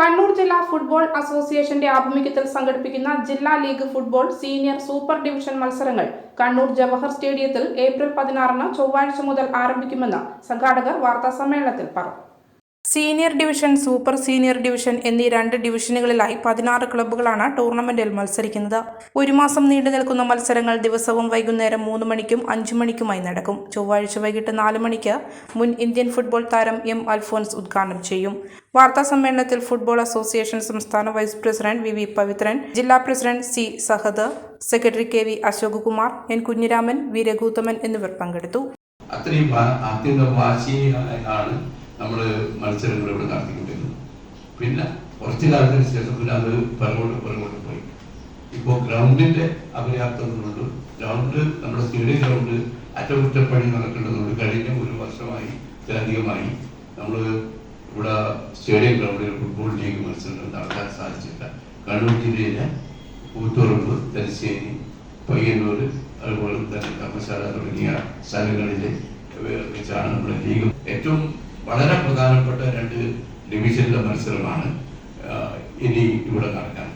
കണ്ണൂർ ജില്ലാ ഫുട്ബോൾ അസോസിയേഷന്റെ ആഭിമുഖ്യത്തിൽ സംഘടിപ്പിക്കുന്ന ജില്ലാ league football senior super division മത്സരങ്ങൾ കണ്ണൂർ ജവഹർ സ്റ്റേഡിയത്തിൽ ഏപ്രിൽ പതിനാറിന് ചൊവ്വാഴ്ച മുതൽ ആരംഭിക്കുമെന്ന് സംഘാടകർ വാർത്താസമ്മേളനത്തിൽ പറഞ്ഞു. Senior division super senior division എന്നീ രണ്ട് ഡിവിഷനുകളിലായി പതിനാറ് ക്ലബ്ബുകളാണ് ടൂർണമെന്റിൽ മത്സരിക്കുന്നത്. ഒരു മാസം നീണ്ടു നിൽക്കുന്ന മത്സരങ്ങൾ ദിവസവും വൈകുന്നേരം മൂന്ന് മണിക്കും അഞ്ചു മണിക്കുമായി നടക്കും. ചൊവ്വാഴ്ച വൈകിട്ട് നാല് മണിക്ക് മുൻ ഇന്ത്യൻ ഫുട്ബോൾ താരം എം അൽഫോൻസ് ഉദ്ഘാടനം ചെയ്യും. വാർത്താ സമ്മേളനത്തിൽ ഫുട്ബോൾ അസോസിയേഷൻ സംസ്ഥാന vice president V V Pavithran ജില്ലാ president C Sahad secretary K V Ashok Kumar N Kunhiraman V എന്നിവർ പങ്കെടുത്തു. നമ്മൾ മത്സരങ്ങൾ ഇവിടെ നടത്തിക്കൊണ്ടിരുന്നത് പിന്നെ കുറച്ചു കാലത്തിന് ശേഷം പിന്നെ അത് പുറകോട്ട് പുറകോട്ട് പോയി. ഇപ്പോൾ ഗ്രൗണ്ടിന്റെ അപര്യാപ്തത കൊണ്ട് ഗ്രൗണ്ട് നമ്മുടെ സ്റ്റേഡിയം ഗ്രൗണ്ട് അറ്റകുറ്റപ്പണി നടക്കേണ്ടതുകൊണ്ട് കഴിഞ്ഞ ഒരു വർഷമായി ഇതിലധികമായി നമ്മൾ ഇവിടെ സ്റ്റേഡിയം ഗ്രൗണ്ടിൽ ഫുട്ബോൾ ലീഗ് മത്സരങ്ങൾ നടത്താൻ സാധിച്ചില്ല കണ്ണൂർ ജില്ലയിലെ കൂത്തുറമ്പ് തലശ്ശേരി പയ്യന്നൂർ അതുപോലെ തന്നെ ധർമ്മശാല തുടങ്ങിയ സ്ഥലങ്ങളിൽ വെച്ചാണ് നമ്മുടെ ലീഗ് ഏറ്റവും വളരെ പ്രധാനപ്പെട്ട രണ്ട് ഡിവിഷനിലെ മത്സരമാണ് ഇനി ഇവിടെ നടക്കാൻ